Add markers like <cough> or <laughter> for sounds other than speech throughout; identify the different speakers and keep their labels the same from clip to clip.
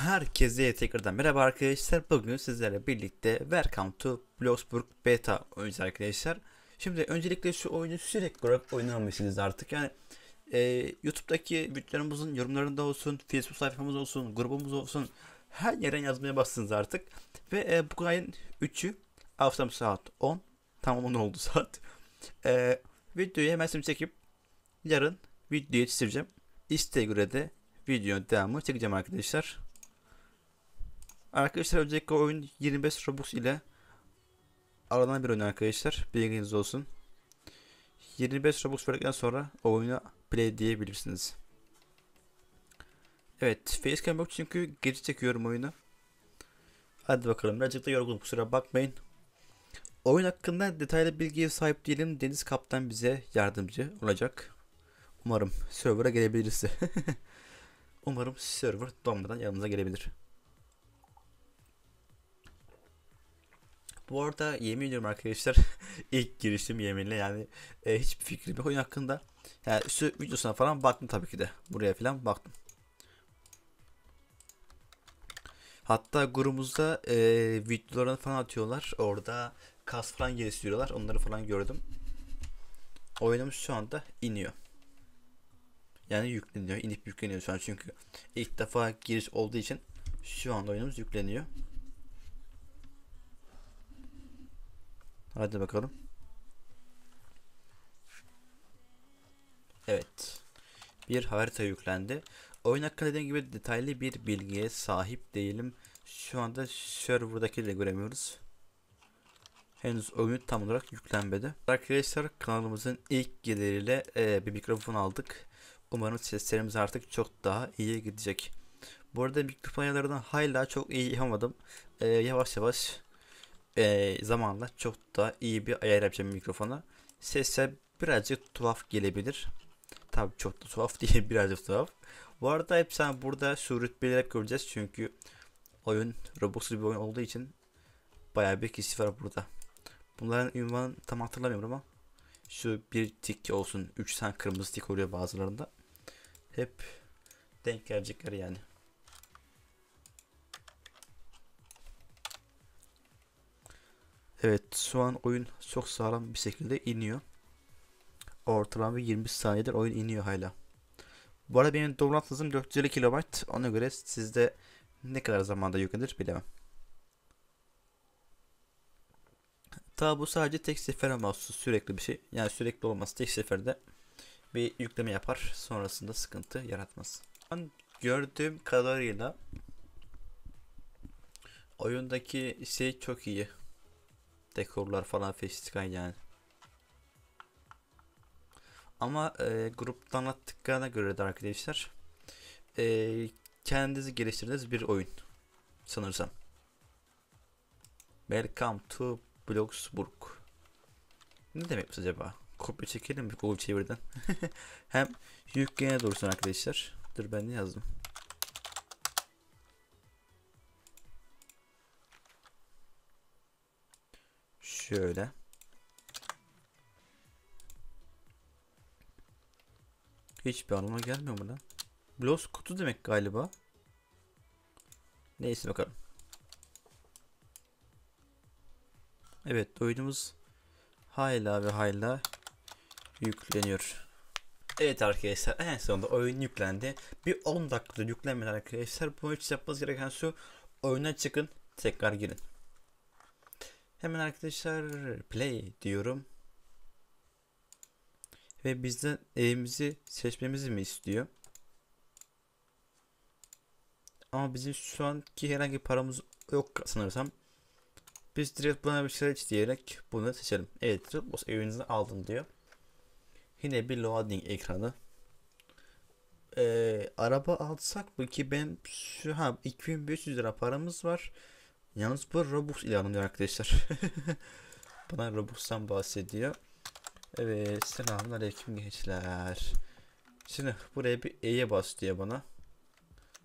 Speaker 1: Herkese tekrardan merhaba arkadaşlar. Bugün sizlerle birlikte Welcome to Bloxburg Beta oyuncu arkadaşlar. Şimdi öncelikle şu oyunu sürekli olarak oynamışsınız artık. Yani e, YouTube'daki videolarımızın yorumlarında olsun, Facebook sayfamız olsun, grubumuz olsun her yere yazmaya bastınız artık. Ve e, bu ayın 3'ü akşam saat 10. Tamam 10 oldu <laughs> saat. E, videoyu hemen şimdi çekip yarın video yetiştireceğim. İsteğe göre de videonun devamı çekeceğim arkadaşlar. Arkadaşlar öncelikle oyun 25 Robux ile aranan bir oyun arkadaşlar. Bilginiz olsun. 25 Robux verdikten sonra oyuna play diyebilirsiniz. Evet, facecam yok çünkü geri çekiyorum oyunu. Hadi bakalım birazcık da yorgunum kusura bakmayın. Oyun hakkında detaylı bilgiye sahip değilim. Deniz Kaptan bize yardımcı olacak. Umarım server'a gelebiliriz. <laughs> Umarım server donmadan yanımıza gelebilir. Bu arada yemin ediyorum arkadaşlar <laughs> ilk girişim yeminle yani e, hiçbir fikrim yok oyun hakkında. Yani şu videosuna falan baktım tabii ki de. Buraya falan baktım. Hatta grubumuzda e, videolarını falan atıyorlar. Orada kas falan geliştiriyorlar. Onları falan gördüm. Oyunumuz şu anda iniyor. Yani yükleniyor. inip yükleniyor şu an çünkü ilk defa giriş olduğu için şu anda oyunumuz yükleniyor. Hadi bakalım. Evet. Bir harita yüklendi. Oyun hakkında dediğim gibi detaylı bir bilgiye sahip değilim. Şu anda serverdaki de göremiyoruz. Henüz oyun tam olarak yüklenmedi. Arkadaşlar kanalımızın ilk geliriyle e, bir mikrofon aldık. Umarım seslerimiz artık çok daha iyi gidecek. Bu arada mikrofon ayarlarını hala çok iyi yapamadım. E, yavaş yavaş e, zamanla çok daha iyi bir ayar yapacağım mikrofona. Sesler birazcık tuhaf gelebilir. Tabii çok da tuhaf <laughs> değil birazcık tuhaf. Bu arada hep sen burada şu rütbeleri göreceğiz çünkü oyun Robux'lu bir oyun olduğu için bayağı bir kişi var burada. Bunların ünvanını tam hatırlamıyorum ama şu bir tik olsun 3 tane kırmızı tik oluyor bazılarında. Hep denk gelecekler yani. Evet şu an oyun çok sağlam bir şekilde iniyor. Ortalama 20 saniyedir oyun iniyor hala. Bu arada benim download hızım 450 KB. Ona göre sizde ne kadar zamanda yüklenir bilemem. Tabi bu sadece tek sefere mahsus sürekli bir şey. Yani sürekli olması tek seferde bir yükleme yapar. Sonrasında sıkıntı yaratmaz. Ben gördüğüm kadarıyla oyundaki şey çok iyi. Dekorlar falan festikal yani. Ama e, gruptan anlattıklarına göre de arkadaşlar e, kendinizi geliştirdiğiniz bir oyun sanırsam. Welcome to Bloxburg. Ne demek acaba? Kopya çekelim mi Google çevirden? <laughs> Hem yükleyene dursun arkadaşlar. Dur ben ne yazdım? Şöyle. Hiçbir anlama gelmiyor mu lan? Blos kutu demek galiba. Neyse bakalım. Evet oyunumuz hala ve hala yükleniyor. Evet arkadaşlar en sonunda oyun yüklendi. Bir 10 dakikada yüklenmedi arkadaşlar. Bu için yapmanız gereken şu oyuna çıkın tekrar girin. Hemen arkadaşlar play diyorum. Ve bizden evimizi seçmemizi mi istiyor? Ama bizim şu anki herhangi paramız yok sanırsam. Biz direkt buna bir seç diyerek bunu seçelim. Evet, Roblox evinizi aldım diyor. Yine bir loading ekranı. Ee, araba alsak mı ki ben şu ha 2500 lira paramız var. Yalnız bu Robux alınıyor arkadaşlar. <laughs> Bana Robux'tan bahsediyor. Evet selamünaleyküm gençler. Şimdi buraya bir E'ye bas diyor bana.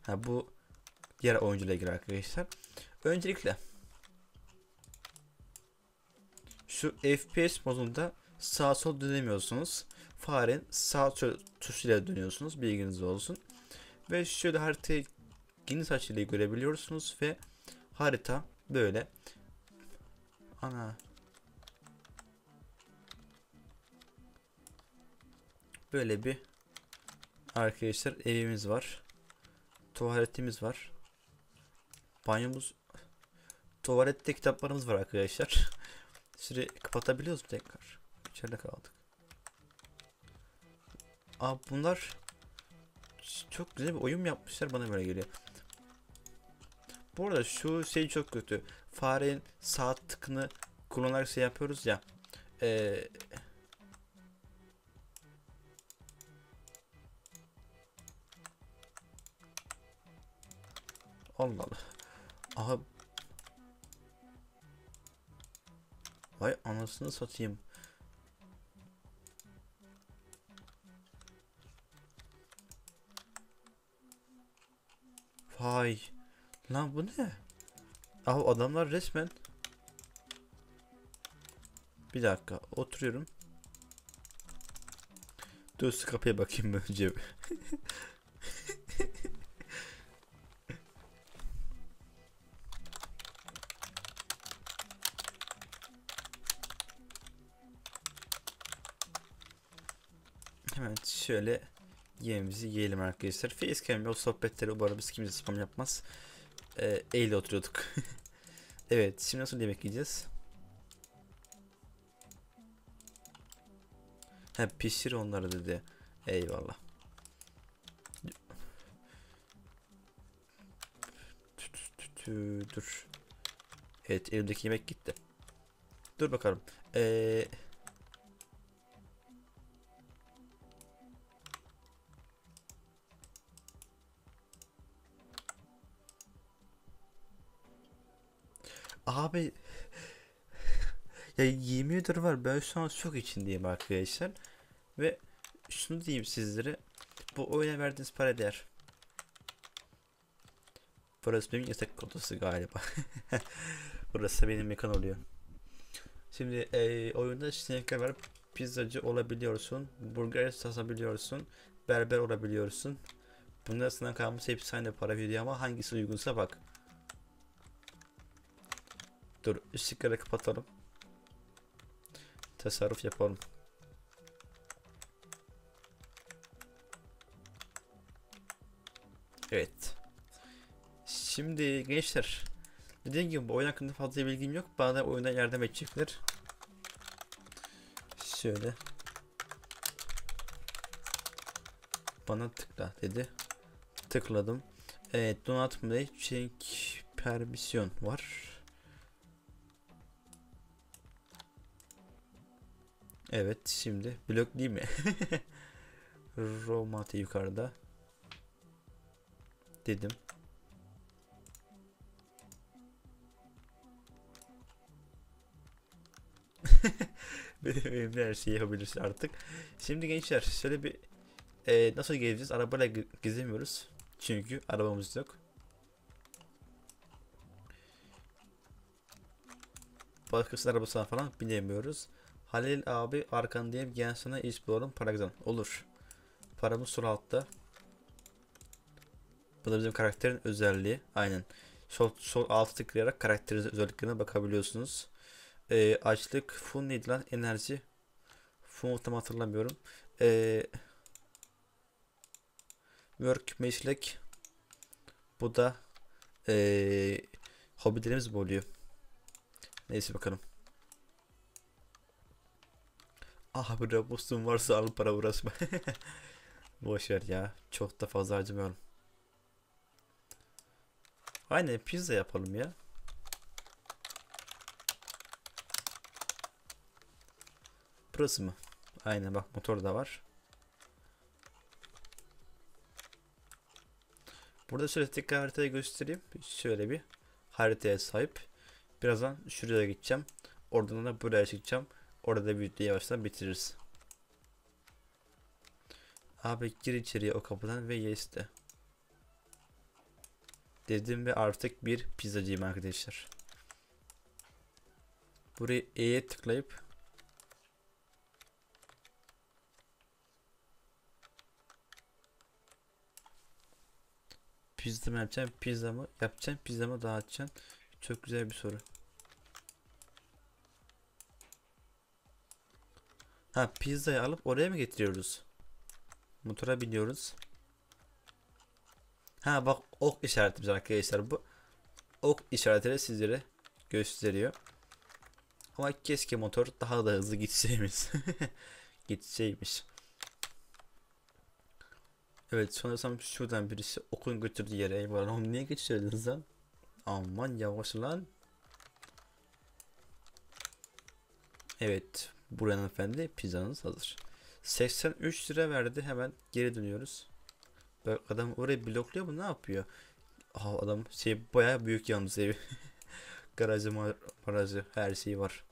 Speaker 1: Ha bu diğer oyuncuyla ilgili arkadaşlar. Öncelikle şu FPS modunda sağ sol dönemiyorsunuz. Farenin sağ tuşuyla dönüyorsunuz. Bilginiz olsun. Ve şöyle haritayı geniş açıyla görebiliyorsunuz ve harita böyle. Ana. Böyle bir arkadaşlar evimiz var. Tuvaletimiz var. Banyomuz Tuvalette kitaplarımız var arkadaşlar. <laughs> Süre kapatabiliyoruz mu tekrar? İçeride kaldık. Aa bunlar çok güzel bir oyun yapmışlar bana böyle geliyor. Bu arada şu şey çok kötü. Farenin sağ tıkını kullanarak şey yapıyoruz ya. Ee, Allah Allah. Aha. Vay anasını satayım. Vay. Lan bu ne? Abi adamlar resmen Bir dakika oturuyorum. Dur şu kapıya bakayım önce. Hemen şöyle yemeğimizi yiyelim arkadaşlar. Facecam o sohbetleri umarım biz kimse spam yapmaz. Ee, eyle oturuyorduk. <laughs> evet şimdi nasıl yemek yiyeceğiz? He pişir onları dedi. Eyvallah. Dur. Evet elimdeki yemek gitti. Dur bakalım. Eee Abi ya yemin ederim var ben şu an çok içindeyim arkadaşlar ve şunu diyeyim sizlere bu oyuna verdiğiniz para değer. Burası benim yatak odası galiba. <laughs> Burası benim mekan oluyor. Şimdi e, oyunda seçenekler var. Pizzacı olabiliyorsun, burger satabiliyorsun, berber olabiliyorsun. Bunlar sana kalmış hepsi aynı para veriyor ama hangisi uygunsa bak. Dur ışıkları kapatalım. Tasarruf yapalım. Evet. Şimdi gençler. Dediğim gibi bu oyun hakkında fazla bilgim yok. Bana oyunda yardım edecekler. Şöyle. Bana tıkla dedi. Tıkladım. Evet donatma check permisyon var. Evet şimdi blok değil mi? <laughs> Romati yukarıda. Dedim. <laughs> Benim her şeyi yapabilirsin artık. Şimdi gençler şöyle bir e, nasıl gezeceğiz? Arabayla gezemiyoruz. Çünkü arabamız yok. Başkasının arabasına falan binemiyoruz. Halil abi arkandayım gel sana iş bulalım para kazan. Olur. Paramız sol altta. Bu da bizim karakterin özelliği. Aynen. Sol, sol altı tıklayarak karakterin özelliklerine bakabiliyorsunuz. Ee, açlık, full neydi lan? Enerji. Full tam hatırlamıyorum. Ee, work, meslek. Bu da ee, hobilerimiz mi oluyor? Neyse bakalım. Ah bir robustum varsa al para uğraşma. <laughs> Boş ver ya. Çok da fazla harcamıyorum. Aynen pizza yapalım ya. Burası mı? Aynen bak motor da var. Burada şöyle tekrar haritayı göstereyim. Şöyle bir haritaya sahip. Birazdan şuraya gideceğim. Oradan da buraya çıkacağım. Orada videoyu yavaştan bitiririz. Abi gir içeriye o kapıdan ve yes de. Dedim ve artık bir pizzacıyım arkadaşlar. Buraya E'ye tıklayıp Pizza mı yapacaksın? Pizza mı? Yapacaksın pizza mı dağıtacaksın? Çok güzel bir soru. Ha pizzayı alıp oraya mı getiriyoruz? Motora biniyoruz. Ha bak ok işaretimiz arkadaşlar bu. Ok işaretleri sizlere gösteriyor. Ama keşke motor daha da hızlı gitseymiş. <laughs> Gitseymiş. Evet sanırsam şuradan birisi okun götürdüğü yere eyvallah. Oğlum niye geçirdiniz lan? Aman yavaş lan. Evet. Buranın efendi pizzanız hazır. 83 lira verdi. Hemen geri dönüyoruz. Bak adam orayı blokluyor mu? Ne yapıyor? Aha adam şey bayağı büyük yalnız evi. <laughs> Garajı, mar- marajı, her şeyi var.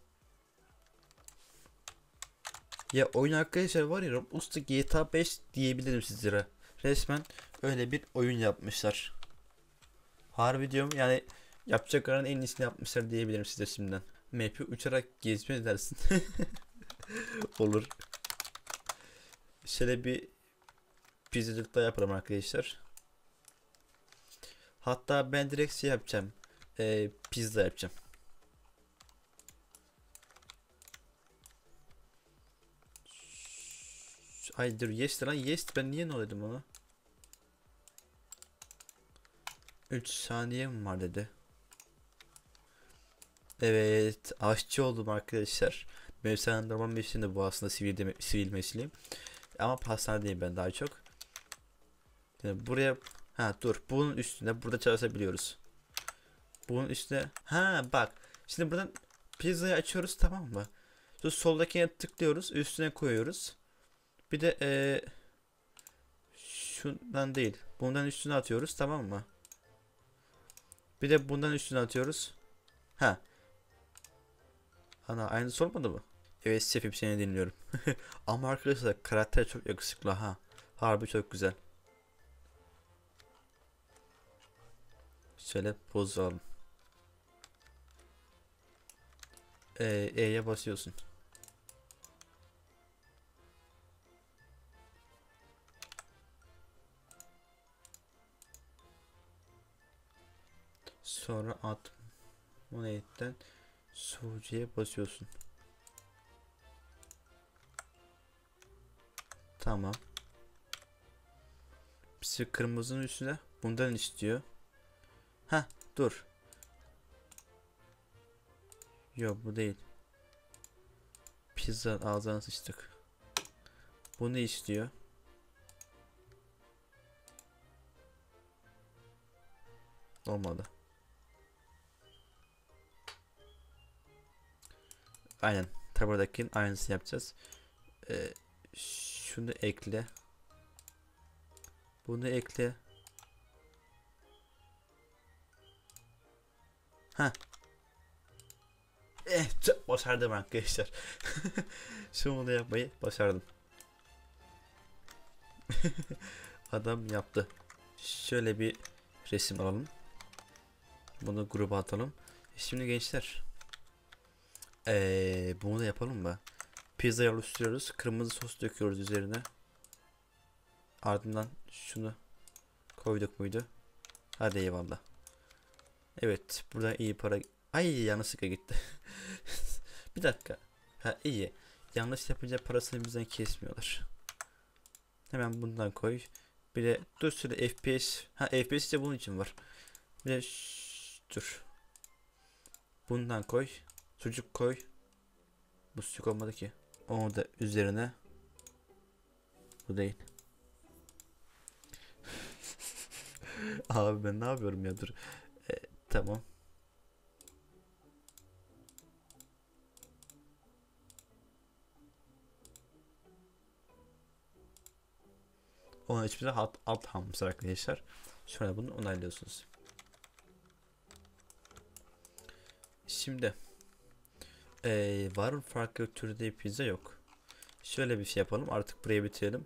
Speaker 1: Ya oyun arkadaşlar var ya Roblox'ta GTA 5 diyebilirim sizlere. Resmen öyle bir oyun yapmışlar. Harbi diyorum yani yapacakların en iyisini yapmışlar diyebilirim size şimdiden. Map'i uçarak gezme dersin. <laughs> Olur. Şöyle bir pizzacılık da yaparım arkadaşlar. Hatta ben direkt şey yapacağım. Ee, pizza yapacağım. Ay dur yes lan yes ben niye ne dedim ona? 3 saniyem var dedi. Evet aşçı oldum arkadaşlar. Mesela normal mesleğim de bu aslında sivil, de, sivil mesleğim. Ama pastanedeyim ben daha çok. Yani buraya ha dur bunun üstünde burada çalışabiliyoruz. Bunun üstüne ha bak şimdi buradan pizzayı açıyoruz tamam mı? Şu soldakine tıklıyoruz üstüne koyuyoruz. Bir de ee, şundan değil bundan üstüne atıyoruz tamam mı? Bir de bundan üstüne atıyoruz. Ha. Ana aynı sormadı mı? Evet şefim seni dinliyorum. <laughs> Ama arkadaşlar karakter çok yakışıklı ha. Harbi çok güzel. Şöyle poz alalım. Ee, E'ye basıyorsun. Sonra at monetten sucuya basıyorsun. Tamam. Bizi kırmızının üstüne bundan istiyor. Ha dur. Yok bu değil. Pizza ağzına sıçtık. Bu ne istiyor? Olmadı. Aynen. Taburdakinin aynısını yapacağız. Ee, şunu ekle. Bunu ekle. Ha. Eh, başardım arkadaşlar. <laughs> Şunu da yapmayı başardım. <laughs> Adam yaptı. Şöyle bir resim alalım. Bunu gruba atalım. Şimdi gençler. Ee, bunu da yapalım mı? Pizza oluşturuyoruz. Kırmızı sos döküyoruz üzerine. Ardından şunu koyduk muydu? Hadi eyvallah. Evet burada iyi para... Ay yanlışlıkla gitti. <laughs> bir dakika. Ha iyi. Yanlış yapınca parasını bizden kesmiyorlar. Hemen bundan koy. Bir de dur şöyle FPS. Ha FPS de bunun için var. Bir de şş, dur. Bundan koy. Sucuk koy. Bu sucuk olmadı ki. Onu da üzerine. Bu değil. <laughs> Abi ben ne yapıyorum ya dur. E, tamam. Onun hiçbir alt, alt hamsi arkadaşlar. Şöyle bunu onaylıyorsunuz. Şimdi ee, var farklı türde pizza yok. Şöyle bir şey yapalım artık buraya bitirelim.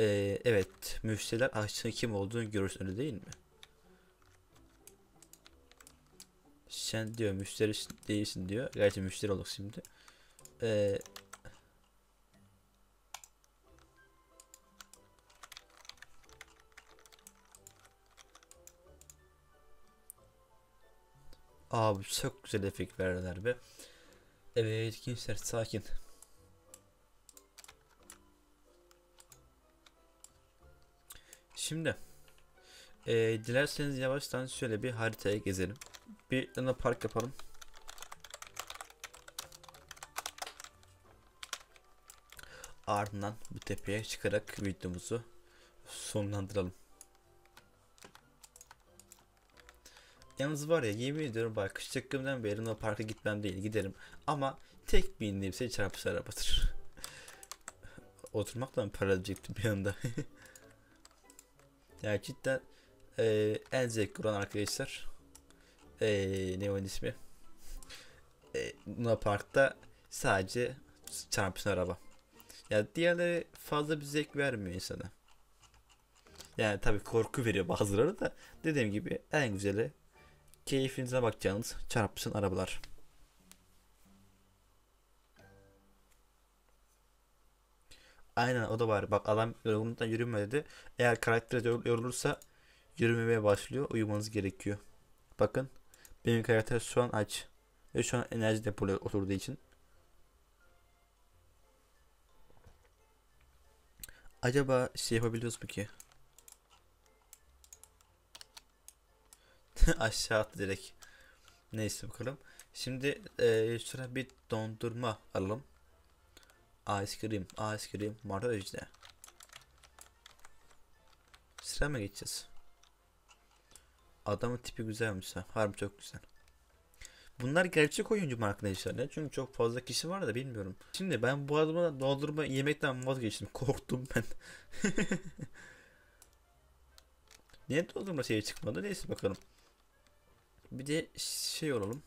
Speaker 1: Ee, evet müşteriler aşçının kim olduğunu görürsün öyle değil mi? Sen diyor müşteri değilsin diyor. Gerçi müşteri olduk şimdi. Ee, Abi çok güzel efekt verdiler be. Evet gençler sakin. Şimdi eee, dilerseniz yavaştan şöyle bir haritaya gezelim. Bir Luna Park yapalım. Ardından bu tepeye çıkarak videomuzu sonlandıralım. Yalnız var ya yemin ediyorum bak kış çıktığımdan beri Luna Park'a gitmem değil giderim. Ama tek bindiğim şey çarpıcı arabadır. <laughs> Oturmakla mı para edecektim bir anda. <laughs> yani cidden eee, en zevkli olan arkadaşlar eee ne onun ismi? Eee Luna Park'ta sadece çarpışan araba. Ya diğerleri fazla bir zevk vermiyor insana. Yani tabii korku veriyor bazıları da dediğim gibi en güzeli keyfinize bakacağınız çarpışan arabalar. Aynen o da var. Bak adam yorgunluktan yürüme dedi. Eğer karakter yor- yorulursa yürümemeye başlıyor. Uyumanız gerekiyor. Bakın benim karakter şu an aç. Ve şu an enerji depoluyor oturduğu için. Acaba şey yapabiliyoruz mu ki? <laughs> Aşağı attı direkt. Neyse bakalım. Şimdi eee şuraya bir dondurma alalım. Ice cream, ice cream, marul işte. Sıra mı geçeceğiz? Adamın tipi güzelmiş ha. Harbi çok güzel. Bunlar gerçek oyuncu mu arkadaşlar ne? Çünkü çok fazla kişi var da bilmiyorum. Şimdi ben bu adama dondurma yemekten vazgeçtim. <laughs> Korktum ben. <laughs> Niye dondurma şey çıkmadı? Neyse bakalım. Bir de şey olalım.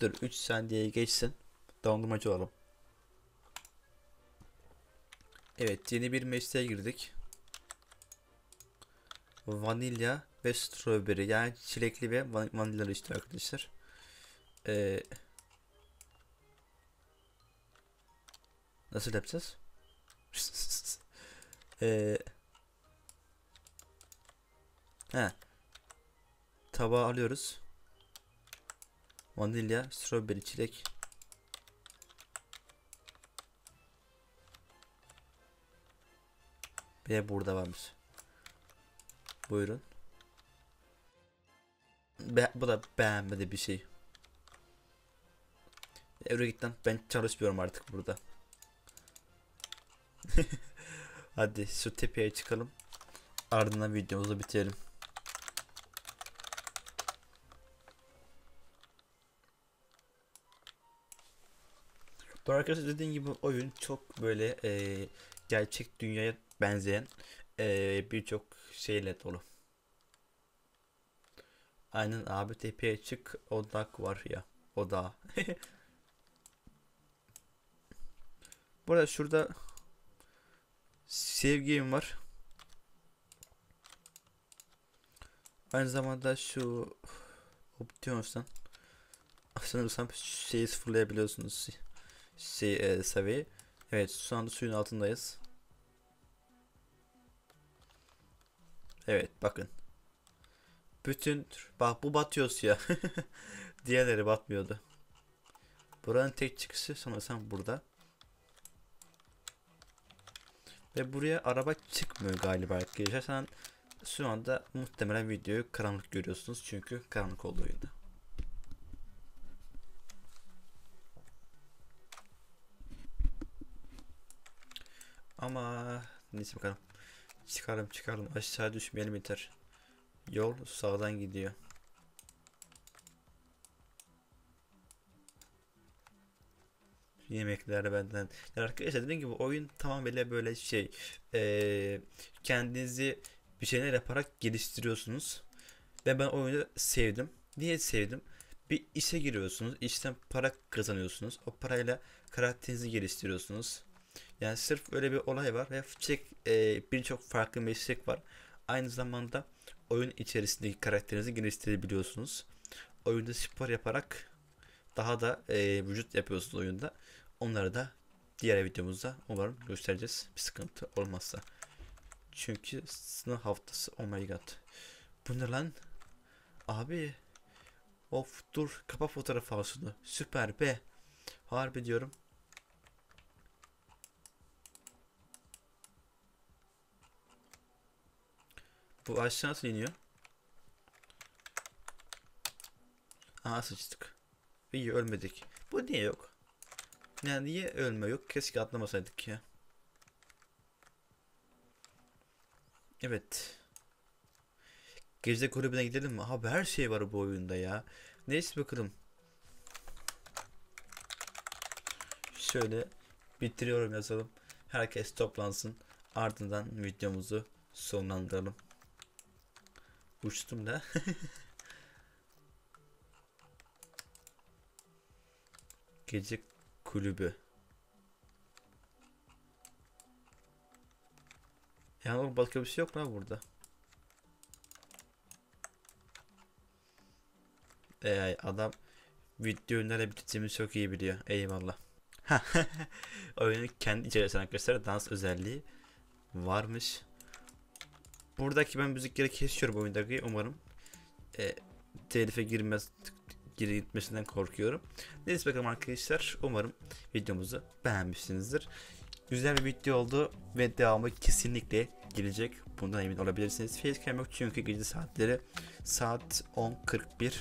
Speaker 1: Dur 3 saniye geçsin. Dondurmacı olalım. Evet yeni bir mesleğe girdik. Vanilya ve strawberry yani çilekli ve van vanilyalı işte arkadaşlar. Ee, nasıl yapacağız? <laughs> ee, he. Tabağı alıyoruz. Vanilya, strawberry, çilek. Ve burada varmış. Buyurun. Be bu da beğenmedi bir şey. Evre git lan. Ben çalışmıyorum artık burada. <laughs> Hadi şu tepeye çıkalım. Ardından videomuzu bitirelim. Bu arkadaşlar dediğim gibi oyun çok böyle eee, gerçek dünyaya benzeyen eee, birçok şeyle dolu. Aynen abi tepeye çık odak var ya oda. <laughs> Burada şurada sevgim var. Aynı zamanda şu Options'tan sanırsam şeyi sıfırlayabiliyorsunuz şey e, seviyeyi. Evet şu anda suyun altındayız. Evet bakın. Bütün bak bu batıyoruz ya. <laughs> Diğerleri batmıyordu. Buranın tek çıkışı sanırsam burada. Ve buraya araba çıkmıyor galiba arkadaşlar. Sen şu anda muhtemelen videoyu karanlık görüyorsunuz. Çünkü karanlık olduğu oyunda. Ama neyse bakalım. Çıkarım çıkarım aşağı düşmeyelim yeter. Yol sağdan gidiyor. Yemekler benden. Yani arkadaşlar dediğim gibi oyun tamamıyla böyle şey eee, kendinizi bir şeyler yaparak geliştiriyorsunuz. Ve ben oyunu sevdim. Niye sevdim? Bir işe giriyorsunuz. işten para kazanıyorsunuz. O parayla karakterinizi geliştiriyorsunuz. Yani sırf öyle bir olay var ve çek e, birçok farklı meslek var. Aynı zamanda oyun içerisindeki karakterinizi geliştirebiliyorsunuz. Oyunda spor yaparak daha da e, vücut yapıyorsunuz oyunda. Onları da diğer videomuzda umarım göstereceğiz. Bir sıkıntı olmazsa. Çünkü sınav haftası oh my god. Bu ne lan? Abi Of dur kapa fotoğraf alsını. Süper be. Harbi diyorum. Bu aşağı nasıl iniyor? Aha sıçtık. İyi ölmedik. Bu niye yok? Yani niye ölme yok? Keşke atlamasaydık ya. Evet. Gece kulübüne gidelim mi? Abi her şey var bu oyunda ya. Neyse bakalım. Şöyle bitiriyorum yazalım. Herkes toplansın. Ardından videomuzu sonlandıralım. Uçtum da. <laughs> Gece kulübü. Yani başka bir şey yok mu burada? Ee, adam video nereye biteceğimi çok iyi biliyor. Eyvallah. <laughs> Oyunun kendi içerisinde arkadaşlar dans özelliği varmış. Buradaki ben müzikleri kesiyorum oyundaki umarım. E, telife girmez gitmesinden korkuyorum. Neyse bakalım arkadaşlar umarım videomuzu beğenmişsinizdir. Güzel bir video oldu ve devamı kesinlikle gelecek. Bundan emin olabilirsiniz. Facecam yok çünkü gece saatleri saat 10.41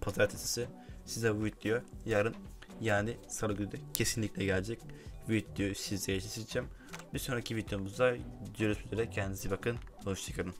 Speaker 1: pazartesi size bu video yarın yani salı günü kesinlikle gelecek. Videoyu sizlere seçeceğim. Bir sonraki videomuzda görüşmek üzere. Kendinize bakın. Hoşçakalın.